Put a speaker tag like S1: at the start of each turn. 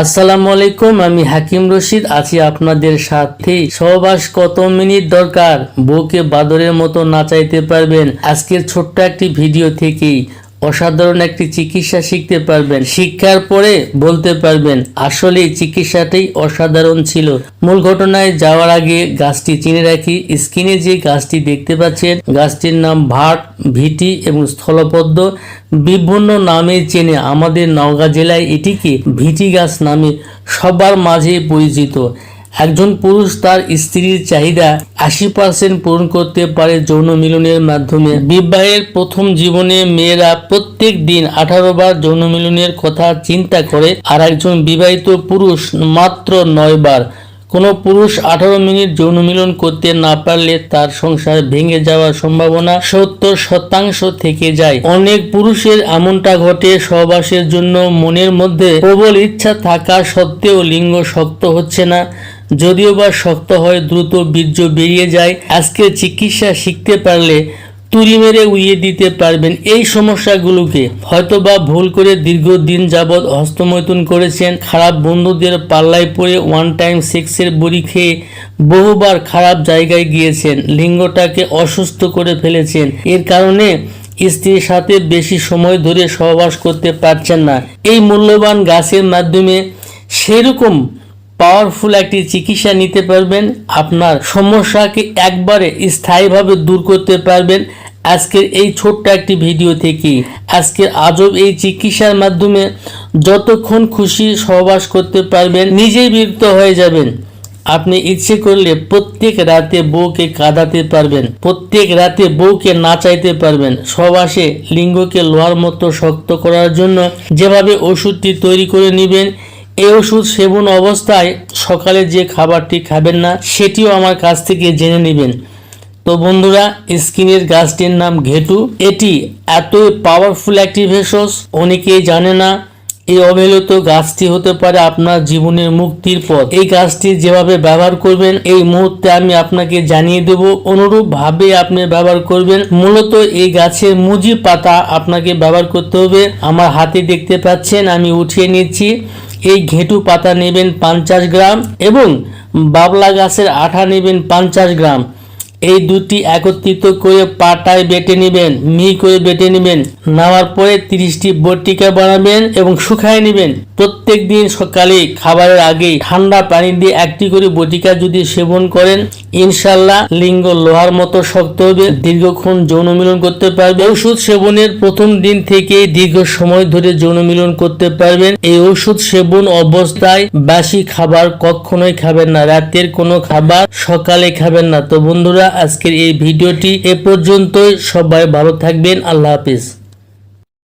S1: আসসালামু আলাইকুম, আমি হাকিম রশিদ, আছি আপনাদের সাথে। সহবাস কত মিনিট দরকার? বউকে বাদরের মতো নাচাইতে পারবেন? আজকের ছোট্ট একটি ভিডিও থেকেই। অসাধারণ একটি চিকিৎসা শিখতে পারবেন। শিক্ষার পরে বলতে পারবেন আসলে চিকিৎসাটাই অসাধারণ ছিল। মূল ঘটনায় যাওয়ার আগে গাছটি চিনে রাখি। স্ক্রিনে যে গাছটি দেখতে পাচ্ছেন, গাছটির নাম ভাট, ভিটি এবং স্থলপদ্ম। বিভিন্ন নামে চেনে আমাদের নওগাঁ জেলায় এটিকে ভিটি গাছ নামে সবার মাঝে পরিচিত। একজন পুরুষ তার স্ত্রীর চাহিদা আশি পার্সেন্ট পূরণ করতে পারে যৌন মিলনের মাধ্যমে। বিবাহের প্রথম জীবনে মেয়েরা প্রত্যেক দিন আঠারো বার যৌন মিলনের কথা চিন্তা করে আর একজন বিবাহিত পুরুষ মাত্র নয় বার। কোনো পুরুষ আঠারো মিনিট যৌন মিলন করতে না পারলে তার সংসার ভেঙে যাওয়ার সম্ভাবনা সত্তর শতাংশ থেকে যায়। অনেক পুরুষের এমনটা ঘটে সহবাসের জন্য মনের মধ্যে প্রবল ইচ্ছা থাকা সত্ত্বেও লিঙ্গ শক্ত হচ্ছে না। যদিও বা শক্ত হয়, দ্রুত বীর্য বেরিয়ে যায়, আজকে চিকিৎসা শিখতে পারলে তুড়ি মেরে উড়িয়ে দিতে পারবেন। এই সমস্যাগুলোকে হয়তোবা ভুল করে দীর্ঘদিন যাবৎ হস্তমৈথুন করেছেন। খারাপ বন্ধুদের পাল্লায় পড়ে ওয়ান টাইম সেক্সের বড়ি খেয়ে বহুবার খারাপ জায়গায় গিয়েছেন। লিঙ্গটাকে অসুস্থ করে ফেলেছেন। এর কারণে স্ত্রীর সাথে বেশি সময় ধরে সহবাস করতে পারছেন না। এই মূল্যবান গাছের মাধ্যমে সেরকম পাওয়ারফুল একটি চিকিৎসা নিতে পারবেন। আপনার সমস্যাকে একবারে স্থায়ীভাবে দূর করতে পারবেন। আজকের এই ছোট্ট একটি ভিডিও থেকে। আজকের আজব এই চিকিৎসার মাধ্যমে যতক্ষণ খুশি সহবাস করতে পারবেন, নিজেই বিরক্ত হয়ে যাবেন। আপনি ইচ্ছে করলে প্রত্যেক রাতে বউকে কাঁদাতে পারবেন, প্রত্যেক রাতে বউকে নাচাইতে পারবেন। সবাসে লিঙ্গকে লোহার মতো শক্ত করার জন্য যেভাবে ওষুধটি তৈরি করে নেবেন এই ওষুধ সেবন অবস্থায় সকালে যে খাবারটি খাবেন না, সেটিও আমার কাছ থেকে জেনে নেবেন। তো বন্ধুরা, স্কিনের গাছটির নাম ঘেটু। এটি এত পাওয়ারফুল একটি ভেষজ, অনেকেই জানে না এই অবহেলিত গাছটি হতে পারে আপনার জীবনের মুক্তির পথ। এই গাছটি যেভাবে ব্যবহার করবেন, এই মুহূর্তে আমি আপনাকে জানিয়ে দেব অনুরূপ ভাবে আপনি ব্যবহার করবেন। মূলত এই গাছের মুজি পাতা আপনাকে ব্যবহার করতে হবে। আমার হাতে দেখতে পাচ্ছেন, আমি উঠিয়ে নিচ্ছি। এই ঘেঁটু পাতা নেবেন পঞ্চাশ গ্রাম এবং বাবলা গাছের আঠা নেবেন পঞ্চাশ গ্রাম। এই দুটি একত্রিত করে পাটায় বেটে নেবেন, মিহি করে বেটে নেবেন। নামার পরে তিরিশটি বটিকা বানাবেন এবং শুকায় নেবেন। প্রত্যেক দিন সকালে খাবারের আগে ঠান্ডা পানি দিয়ে একটি করে বটিকা যদি সেবন করেন ইনশাল্লাহ লিঙ্গ লোহার মতো শক্ত হবে, দীর্ঘক্ষণ যৌন মিলন করতে পারবে। ওষুধ সেবনের প্রথম দিন থেকে দীর্ঘ সময় ধরে যৌন মিলন করতে পারবেন। এই ওষুধ সেবন অবস্থায় বাসি খাবার কখনোই খাবেন না, রাতের কোনো খাবার সকালে খাবেন না। তো বন্ধুরা, আজকের এই ভিডিওটি এ পর্যন্তই। সবাই ভালো থাকবেন। আল্লাহ হাফিজ।